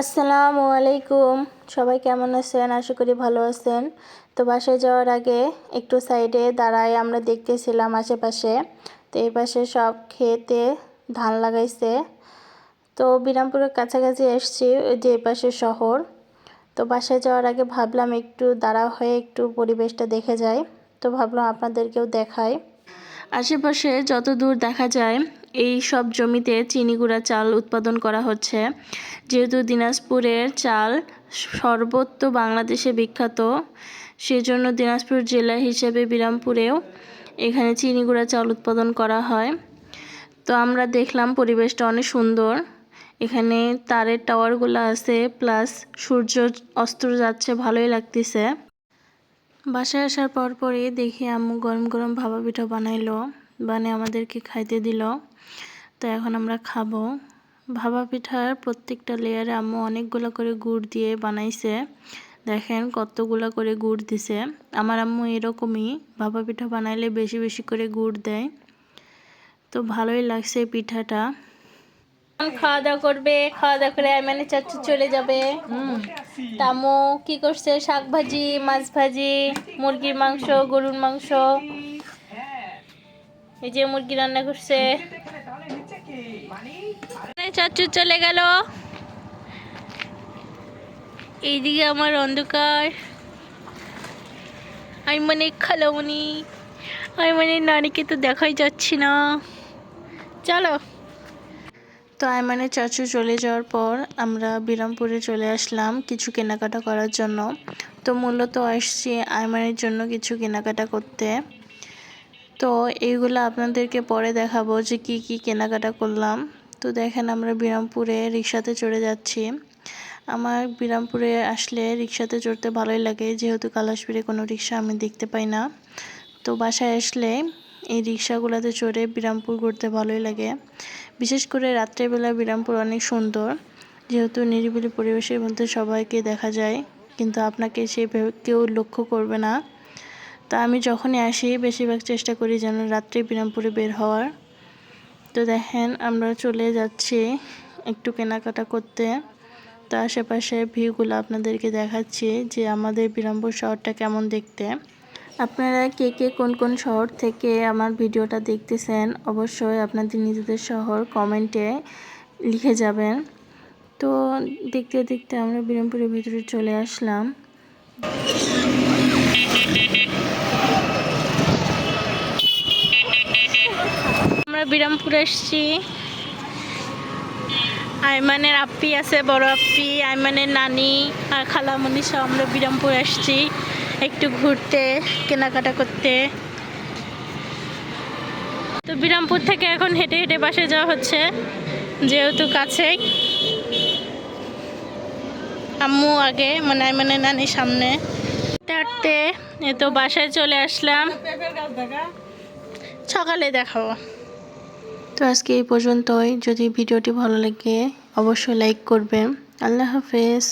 আসসালামু আলাইকুম। সবাই কেমন আছেন? আশা করি ভালো আছেন। তো বাসায় যাওয়ার আগে একটু সাইডে দাঁড়ায় আমরা দেখতেছিলাম আশেপাশে। তো এই পাশে সব খেতে ধান লাগাইছে। তো বিরামপুরের কাছাকাছি এসছি ওই যে পাশে শহর। তো বাসায় যাওয়ার আগে ভাবলাম একটু দাঁড়া হয়ে একটু পরিবেশটা দেখে যাই। তো ভাবলাম আপনাদেরকেও দেখাই। আশেপাশে যত দূর দেখা যায় এই সব জমিতে চিনি গুঁড়া চাল উৎপাদন করা হচ্ছে। যেহেতু দিনাজপুরের চাল সর্বত্র বাংলাদেশে বিখ্যাত, সেজন্য দিনাজপুর জেলা হিসেবে বিরামপুরেও এখানে চিনি গুঁড়া চাল উৎপাদন করা হয়। তো আমরা দেখলাম পরিবেশটা অনেক সুন্দর। এখানে তারের টাওয়ারগুলো আছে, প্লাস সূর্য অস্ত যাচ্ছে, ভালোই লাগতেছে। বাসায় আসার পর পরই দেখি আম্মু গরম গরম ভাবা পিঠা বানাইলো। বানিয়ে আমাদেরকে খাইতে দিল। তো এখন আমরা খাব। ভাবা পিঠার প্রত্যেকটা লেয়ারে আম্মু অনেকগুলো করে গুড় দিয়ে বানাইছে। দেখেন কতগুলো করে গুড় দিছে। আমার আম্মু এরকমই ভাবা পিঠা বানাইলে বেশি বেশি করে গুড় দেয়। তো ভালোই লাগছে পিঠাটা। খাওয়া দাওয়া করবে। খাওয়া দাওয়া করে মানে চাচু চলে যাবে। তামু কি করছে? শাক ভাজি, মাছ ভাজি, মুরগির মাংস, গরুর মাংস? এই যে মুরগি রান্না করছে। চাচু চলে গেল। এইদিকে আমার অন্ধকার। আমি মানে খালামনি। আমি মানে নানিকে তো দেখাই যাচ্ছি না। চলো। তো আয়মানের চাচু চলে যাওয়ার পর আমরা বিরামপুরে চলে আসলাম কিছু কেনাকাটা করার জন্য। তো মূলত আসছি আয়মানের জন্য কিছু কেনাকাটা করতে। তো এইগুলো আপনাদেরকে পরে দেখাবো যে কি কি কেনাকাটা করলাম। তো দেখেন আমরা বিরামপুরে রিক্সাতে চড়ে যাচ্ছি। আমার বিরামপুরে আসলে রিক্সাতে চড়তে ভালোই লাগে, যেহেতু কালাসপুরে কোনো রিক্সা আমি দেখতে পাই না। তো বাসায় আসলে এই রিক্সাগুলোতে চড়ে বিরামপুর ঘুরতে ভালোই লাগে। বিশেষ করে রাত্রেবেলা বিরামপুর অনেক সুন্দর, যেহেতু নিরিবিলি পরিবেশের মধ্যে সবাইকে দেখা যায়, কিন্তু আপনাকে সে কেউ লক্ষ্য করবে না। তা আমি যখনই আসি, বেশিরভাগ চেষ্টা করি যেন রাত্রে বিরামপুরে বের হওয়ার। তো দেখেন, আমরা চলে যাচ্ছি একটু কেনাকাটা করতে। তো আশেপাশে ভিউগুলো আপনাদেরকে দেখাচ্ছি যে আমাদের বিরামপুর শহরটা কেমন দেখতে। আপনারা কে কে কোন কোন শহর থেকে আমার ভিডিওটা দেখতেছেন, অবশ্যই আপনাদের নিজেদের শহর কমেন্টে লিখে যাবেন। তো দেখতে দেখতে আমরা বিরামপুরের ভিতরে চলে আসলাম। আমরা বিরামপুরে এসছি। আইমানের আপ্পি আছে, বড় আপ্পি আইমানের নানি আর খালামণি সব আমরা বিরামপুর আসছি একটু ঘুরতে, কেনাকাটা করতে। তো বিরামপুর থেকে এখন হেঁটে হেঁটে বাসে যাওয়া হচ্ছে, যেহেতু কাছেই আম্মু আগে মানে মানে নানি সামনে। হাঁটতে এ তো বাসায় চলে আসলাম। সকালে দেখাবো। তো আজকে এই পর্যন্তই। যদি ভিডিওটি ভালো লাগে অবশ্যই লাইক করবেন। আল্লাহ হাফেজ।